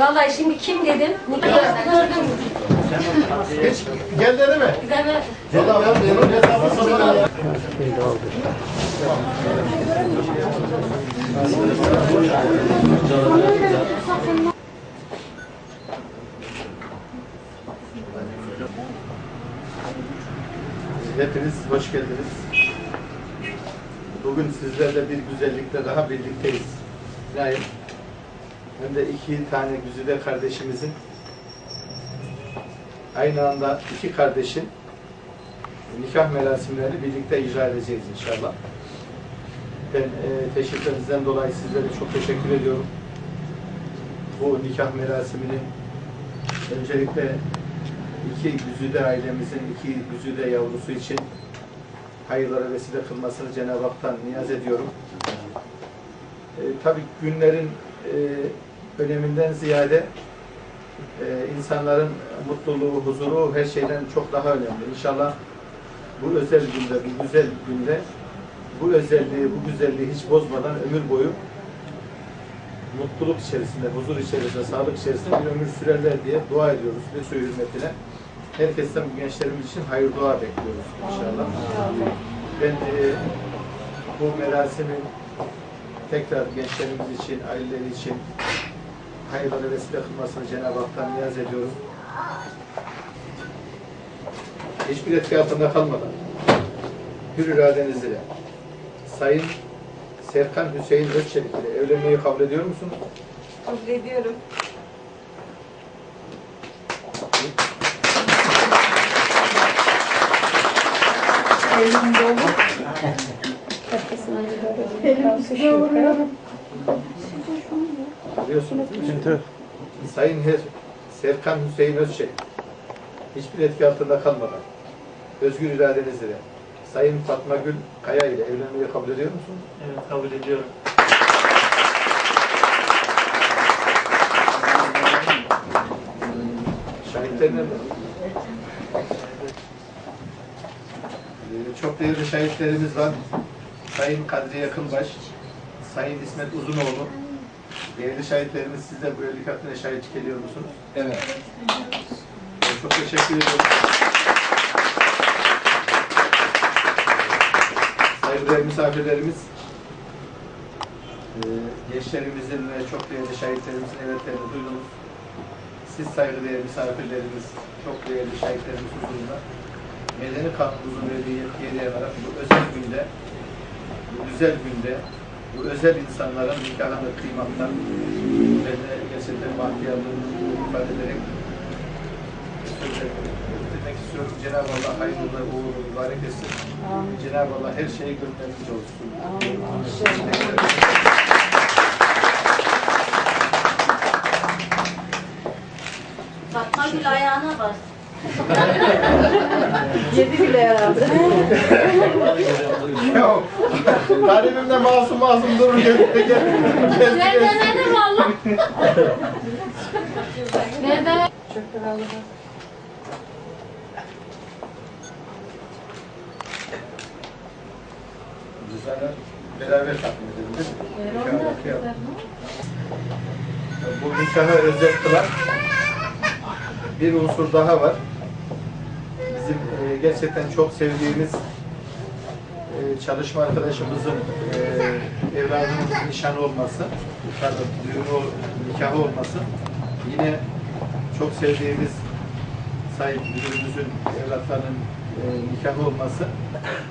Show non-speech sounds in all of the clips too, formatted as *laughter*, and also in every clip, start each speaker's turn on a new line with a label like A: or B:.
A: Vallahi şimdi kim dedim? Nikah gördüm.
B: Hiç gel dedi mi?
A: Deme.
B: Valla ben benim hesabı sana Hepiniz hoş geldiniz. Bugün sizlerle bir güzellikle daha birlikteyiz. Yani hem de iki tane güzide kardeşimizin aynı anda iki kardeşin nikah merasimlerini birlikte icra edeceğiz inşallah. Ben e, teşriflerinizden dolayı sizlere çok teşekkür ediyorum. Bu nikah merasimini öncelikle iki güzide ailemizin iki güzide yavrusu için hayırlara vesile kılmasını Cenab-ı Hak'tan niyaz ediyorum. E, tabii günlerin e, öneminden ziyade e, insanların mutluluğu, huzuru her şeyden çok daha önemli. İnşallah bu özel günde, bu güzel günde bu özelliği, bu güzelliği hiç bozmadan ömür boyu mutluluk içerisinde, huzur içerisinde, sağlık içerisinde bir ömür sürerler diye dua ediyoruz ve suyu hürmetine. Herkesten bu gençlerimiz için hayır dua bekliyoruz inşallah. Ben e, bu merasimi tekrar gençlerimiz için, aileleri için hayırlara vesile kılmasını Cenab-ı Hak'tan niyaz ediyorum. Hiçbir etki altında kalmadan hür iradenizle Sayın Serkan Hüseyin Özçelik ile evlenmeyi kabul ediyor musunuz?
A: Kabul ediyorum.
B: Biliyorsunuz değil mi? Sayın Her Serkan Hüseyin Özçelik hiçbir etki altında kalmadan özgür iradenizle Sayın Fatma Gül Kaya ile evlenmeyi kabul ediyor musunuz?
C: Evet kabul ediyorum.
B: Şahitler nerede? Ee, Çok değerli şahitlerimiz var. Sayın Kadriye Yakınbaş, Sayın İsmet Uzunoğlu. Değerli şahitlerimiz siz de bu evlilik hakkında şahitlik ediyor musunuz? Evet. Çok teşekkür ediyorum. Saygıdeğer misafirlerimiz, e, gençlerimizin ve çok değerli şahitlerimizin evetlerini duydunuz. Siz saygıdeğer misafirlerimiz, çok değerli şahitlerimiz huzurunda medeni kanunumuzun verdiği yetkiye dayanarak bu özel günde, bu güzel günde, bu özel insanların nikahını kıymaktan ben de gerçekten bahtiyarlığımı ifade ederek bitirmek istiyorum. Cenab-ı Allah hayırlı ve uğurlu mübarek etsin. Cenab-ı Allah her şeyi gönlünüzce olsun.
A: Fatma Gül ayağına bas. *laughs*
D: Yedi bile herhalde. *laughs*
B: Ya, talibimde masum masum durur de gel.
A: Ben demedim valla. Neden?
D: Çok herhalde.
B: Sana beraber takdim? Nikahı okuyalım. Bu nikahı özel kılan bir unsur daha var. Bizim e, gerçekten çok sevdiğimiz e, çalışma arkadaşımızın e, evladımızın nişanı olması, pardon, düğünü, nikahı olması, yine çok sevdiğimiz Sayın Müdürümüzün evlatlarının e, nikahı olması,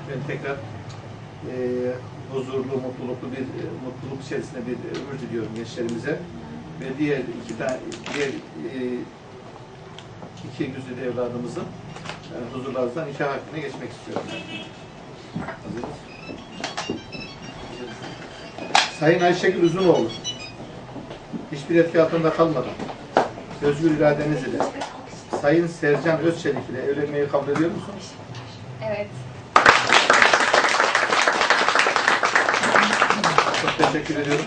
B: ben tekrar e, huzurlu, mutluluklu bir mutluluk içerisinde bir ömür diliyorum gençlerimize ve diğer iki tane diğer iki güzide evladımızın e, huzurlarınızdan nikah hakkına geçmek istiyorum. Hazırız. Sayın Ayşegül Uzunoğlu, hiçbir etki altında kalmadan, özgür iradeniz ile Sayın Sercan Özçelik ile evlenmeyi kabul ediyor musunuz?
A: Evet.
B: Çok teşekkür ediyorum.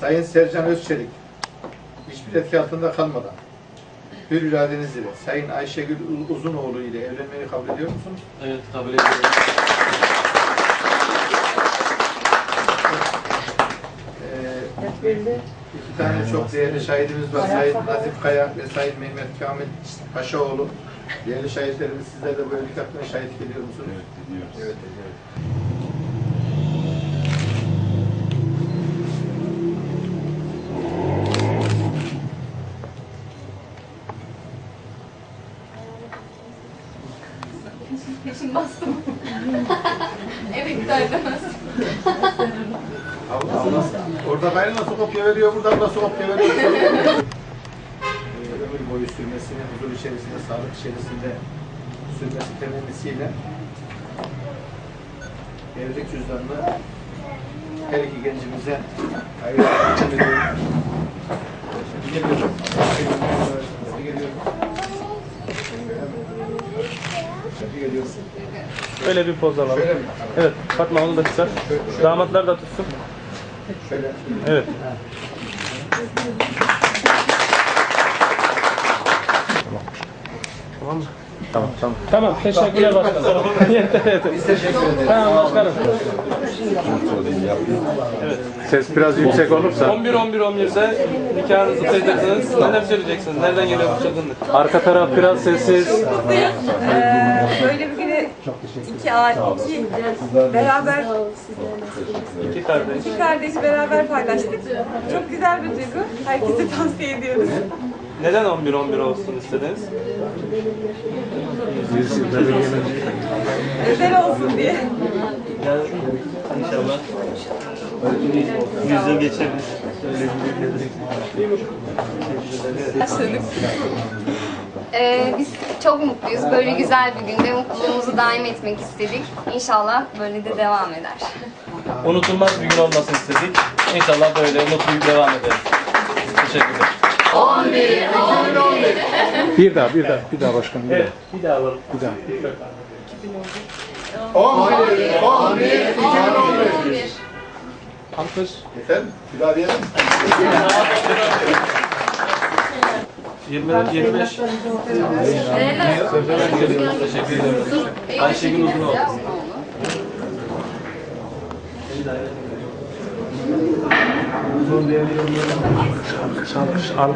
B: Sayın Sercan Özçelik, hiçbir etki altında kalmadan, hür iradeniz ile Sayın Ayşegül Uzunoğlu ile evlenmeyi kabul ediyor musunuz?
C: Evet kabul ediyorum.
B: Ee, İki tane çok değerli şahidimiz var. Sayın Nazif Kaya ve Sayın Mehmet Kamil Paşaoğlu. Değerli şahitlerimiz sizler de bu evlilik hakkında şahitlik ediyor musunuz? Evet, Evet, ediyoruz. Allah Allah. Orada gayrı nasıl kopya veriyor, burada nasıl kopya veriyor? Ömür boyu sürmesini, huzur içerisinde, sağlık içerisinde sürmesi temennisiyle evlilik cüzdanını her iki gencimize hayırlı olsun ediyorum. Tebrik ediyorum. Tebrik ediyorum. Tebrik ediyorum.
C: Öyle bir poz alalım. Evet, Fatma onu da kısa. Damatlar da tutsun.
B: Şöyle.
C: Evet. Tamam mı? Tamam, tamam. Tamam, teşekkürler başkanım. yeter, yeter.
B: Biz teşekkür ederiz.
C: Tamam başkanım.
B: Ses biraz yüksek olursa.
C: 11 11 11'de nikahınızı kıyacaksınız. Neler söyleyeceksiniz? Nereden geliyor bu çılgınlık?
B: Arka taraf biraz sessiz.
D: Ee, böyle bir günü iki aile, iki beraber,
C: İki kardeş.
D: iki kardeş beraber paylaştık. Çok güzel bir duygu. Herkese tavsiye ediyoruz.
C: Neden 11 11 olsun istediniz?
D: Özel olsun diye.
C: İnşallah. Yüzyıl geçebilir.
E: başladık. Ee, biz çok mutluyuz. Böyle güzel bir günde mutluluğumuzu daim etmek istedik. İnşallah böyle de devam eder.
C: Unutulmaz bir gün olmasını istedik. İnşallah böyle mutlu devam ederiz. Teşekkürler.
F: Bir daha, bir daha, bir daha başkanım. Bir
C: Evet, bir daha alalım.
F: Bir daha.
B: 11, 11, 2011.
C: Alkış.
B: Yeter mi? Bir daha diyelim. *laughs*
C: 20, 25. Teşekkür ederim. Ayşegül Uzunoğlu.
E: Olur.
F: Çalkış, al.